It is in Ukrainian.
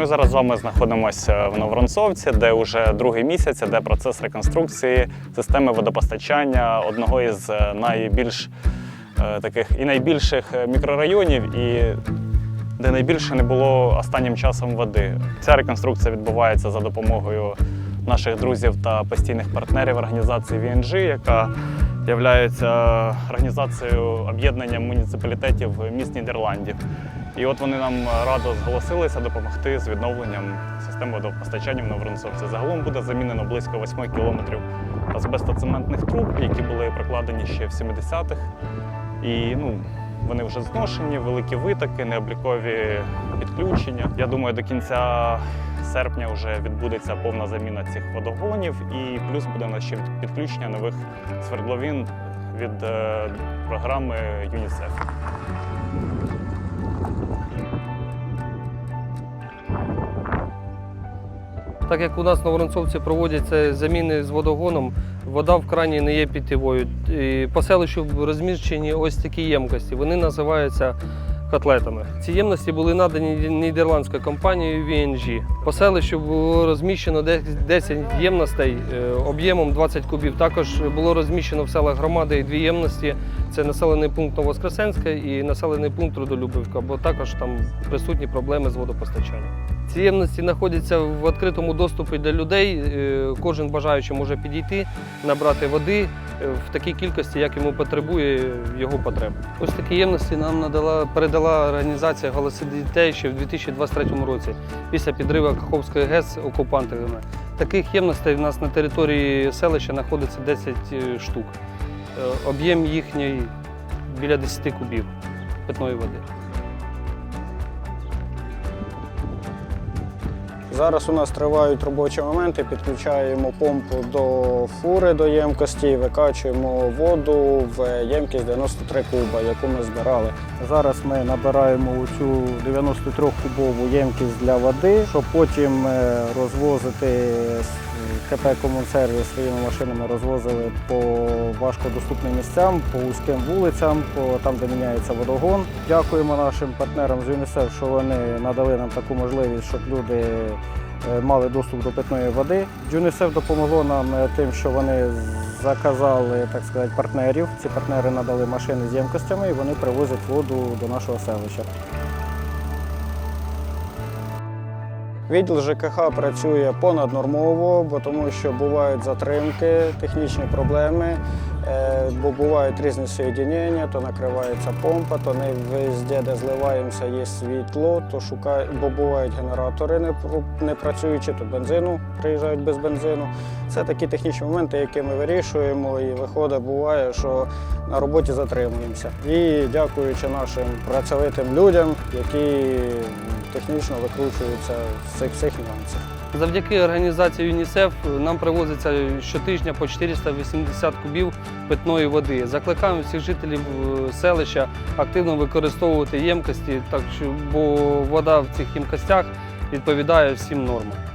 Ми зараз з вами знаходимося в Новоронцовці, де вже другий місяць іде процес реконструкції системи водопостачання одного із е, найбільш е, таких і найбільших е, мікрорайонів, і де найбільше не було останнім часом води. Ця реконструкція відбувається за допомогою наших друзів та постійних партнерів організації VNG, яка є організацією об'єднання муніципалітетів міст Нідерландів. І от вони нам радо зголосилися допомогти з відновленням системи водопостачання в Новоронцовці. Загалом буде замінено близько 8 кілометрів азбестоцементних труб, які були прокладені ще в 70-х. І ну, вони вже зношені, великі витоки, необлікові підключення. Я думаю, до кінця серпня вже відбудеться повна заміна цих водогонів, і плюс буде у нас ще підключення нових свердловин від е, програми ЮНІСЕФ. Так як у нас на Воронцовці проводяться заміни з водогоном, вода в крані не є питьовою. І По селищу розміщені ось такі ємкості. Вони називаються котлетами. Ці ємності були надані нідерландською компанією VNG. По селищу було розміщено 10 ємностей е, об'ємом 20 кубів. Також було розміщено в селах громади дві ємності. Це населений пункт Новоскресенська і населений пункт Трудолюбівка, бо також там присутні проблеми з водопостачанням. Ці ємності знаходяться в відкритому доступі для людей. Е, Кожен бажаючий може підійти, набрати води е, в такій кількості, як йому потребує його потреб. Ось такі ємності нам надала передала організація «Голоси дітей» ще в 2023 році після підриву Каховської ГЕС окупантами. Таких ємностей у нас на території селища знаходиться 10 штук. Е, Об'єм їхній біля 10 кубів питної води. Зараз у нас тривають робочі моменти, підключаємо помпу до фури до ємкості, викачуємо воду в ємкість 93 куба, яку ми збирали. Зараз ми набираємо у цю 93-кубову ємкість для води, щоб потім е, розвозити КП Комунсервіс своїми машинами розвозили по важкодоступним місцям, по вузьким вулицям, по там, де міняється водогон. Дякуємо нашим партнерам з ЮНІСЕФ, що вони надали нам таку можливість, щоб люди е, мали доступ до питної води. ЮНІСЕФ допомогло нам е, тим, що вони заказали так сказати, партнерів. Ці партнери надали машини з ємкостями і вони привозять воду до нашого селища. Відділ ЖКХ працює понаднормово, бо тому що бувають затримки, технічні проблеми, бо бувають різні соєдінення, то накривається помпа, то не везде, де зливаємося, є світло, то шукає, бо бувають генератори не, працюючі, то бензину приїжджають без бензину. Це такі технічні моменти, які ми вирішуємо, і виходить, буває, що на роботі затримуємося. І дякуючи нашим працьовитим людям, які технічно викручуються з цих нюансів. Завдяки організації ЮНІСЕФ нам привозиться щотижня по 480 кубів питної води. Закликаємо всіх жителів е, селища активно використовувати ємкості, бо вода в цих ємкостях відповідає всім нормам.